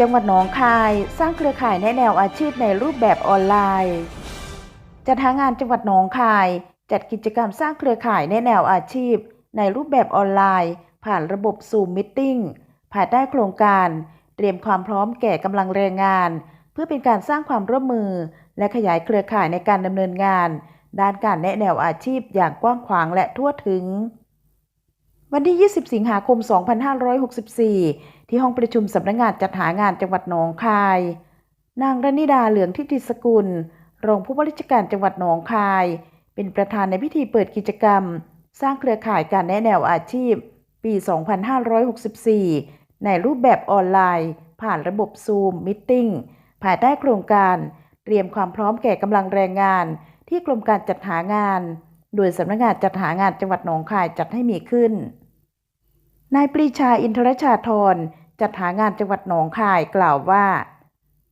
จังหวัดหนองคายสร้างเครือข่ายแนแนวอาชีพในรูปแบบออนไลน์จัดหางานจังหวัดหนองคาย จัดกิจกรรมสร้างเครือข่ายแนแนวอาชีพ ในรูปแบบออนไลน์ ผ่านระบบ Zoom Meeting ภายใต้โครงการ เตรียมความพร้อมแก่กำลังแรงงาน เพื่อเป็นการสร้างความร่วมมือ และขยายเครือข่ายในการดำเนินงาน ด้านการแนะแนวอาชีพอย่างกว้างขวางและทั่วถึง วันที่ 20 สิงหาคม 2564 ที่ห้องประชุมสำนักงานจัดหางานจังหวัดหนองคาย นางรณิดาเหลืองทิติสกุล รองผู้ว่าราชการจังหวัดหนองคาย เป็นประธานในพิธีเปิดกิจกรรม สร้างเครือข่ายการแนะแนวอาชีพ ปี 2564 ในรูปแบบออนไลน์ ผ่านระบบ Zoom Meeting ภายใต้โครงการเตรียมความพร้อมแก่กำลังแรงงาน ที่กรมการจัดหางาน โดยสำนักงานจัดหางานจังหวัดหนองคายจัดให้มีขึ้น นายปรีชาอินทรชาธรจัดหางานจังหวัดหนองคายกล่าวว่า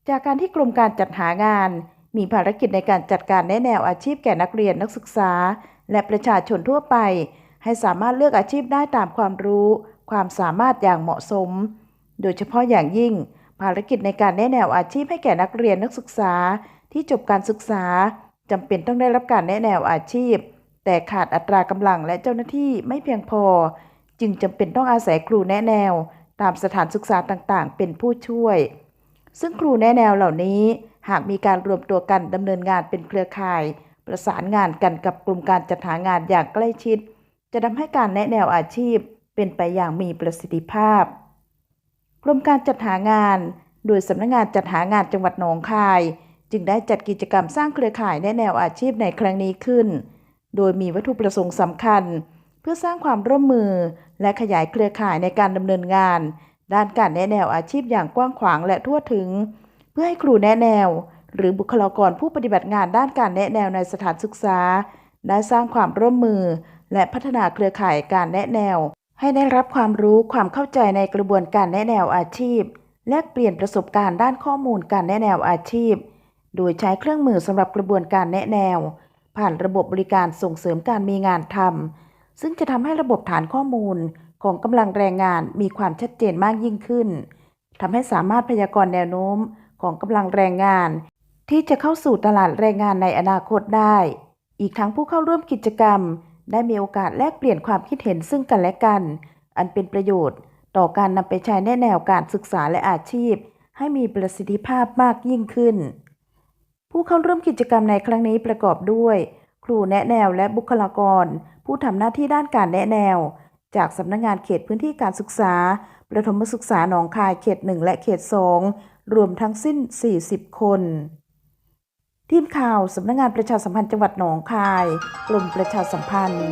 จากการที่กรมการจัดหางาน มีภารกิจในการจัดการแนะแนวอาชีพแก่นักเรียนนักศึกษา และประชาชนทั่วไป ให้สามารถเลือกอาชีพได้ตามความรู้ ความสามารถอย่างเหมาะสม โดยเฉพาะอย่างยิ่ง ภารกิจในการแนะแนวอาชีพให้แก่นักเรียนนักศึกษา ที่จบการศึกษาจำเป็นต้องได้รับการแนะแนวอาชีพ แต่ขาดอัตรากำลังและเจ้าหน้าที่ไม่เพียงพอ จึงจำเป็นต้องอาศัยครูแนะแนว ตามสถานศึกษาต่างๆ เป็นผู้ช่วย ซึ่งครูแนะแนวเหล่านี้ หากมีการรวมตัวกันดำเนินงานเป็นเครือข่าย ประสานงานกันกับกลุ่มการจัดหางานอย่างใกล้ชิด จะทำให้การแนะแนวอาชีพเป็นไปอย่างมีประสิทธิภาพ กรมการจัดหางาน โดยสำนักงานจัดหางานจังหวัดหนองคาย จึงได้จัดกิจกรรมสร้างเครือข่ายแนะแนวอาชีพในครั้งนี้ขึ้น โดยมีวัตถุประสงค์สำคัญเพื่อสร้างความร่วมมือ และขยายเครือข่ายในการดำเนินงาน ด้านการแนะแนวอาชีพอย่างกว้างขวางและทั่วถึง เพื่อให้ครูแนะแนว หรือบุคลากรผู้ปฏิบัติงานด้านการแนะแนวในสถานศึกษา ได้สร้างความร่วมมือ และพัฒนาเครือข่ายการแนะแนว ให้ได้รับความรู้ความเข้าใจในกระบวนการแนะแนวอาชีพ แลกเปลี่ยนประสบการณ์ด้านข้อมูลการแนะแนวอาชีพ โดยใช้เครื่องมือสำหรับกระบวนการแนะแนว ผ่านระบบบริการส่งเสริมการมีงานทำ ซึ่งจะทำให้ระบบฐานข้อมูลของกำลังแรงงานมีความชัดเจนมากยิ่งขึ้นทำให้สามารถพยากรณ์แนวโน้มของกำลังแรงงาน ที่จะเข้าสู่ตลาดแรงงานในอนาคตได้ อีกทั้งผู้เข้าร่วมกิจกรรม ได้มีโอกาสแลกเปลี่ยนความคิดเห็นซึ่งกันและกัน อันเป็นประโยชน์ ต่อการนำไปใช้แนแนวการศึกษาและอาชีพ ให้มีประสิทธิภาพมากยิ่งขึ้น ผู้เข้าร่วมกิจกรรมในครั้งนี้ประกอบด้วย ครูแนะแนวและบุคลากร ผู้ทำหน้าที่ด้านการแนะแนว จากสำนักงงานเขตพื้นที่การศึกษา ประถมศึกษาหนองคายเขต 1 และเขต 2 รวมทั้งสิ้น 40 คน ทีมข่าวสำนักงงานประชาสัมพันธ์จังหวัดหนองคายกรมประชาสัมพันธ์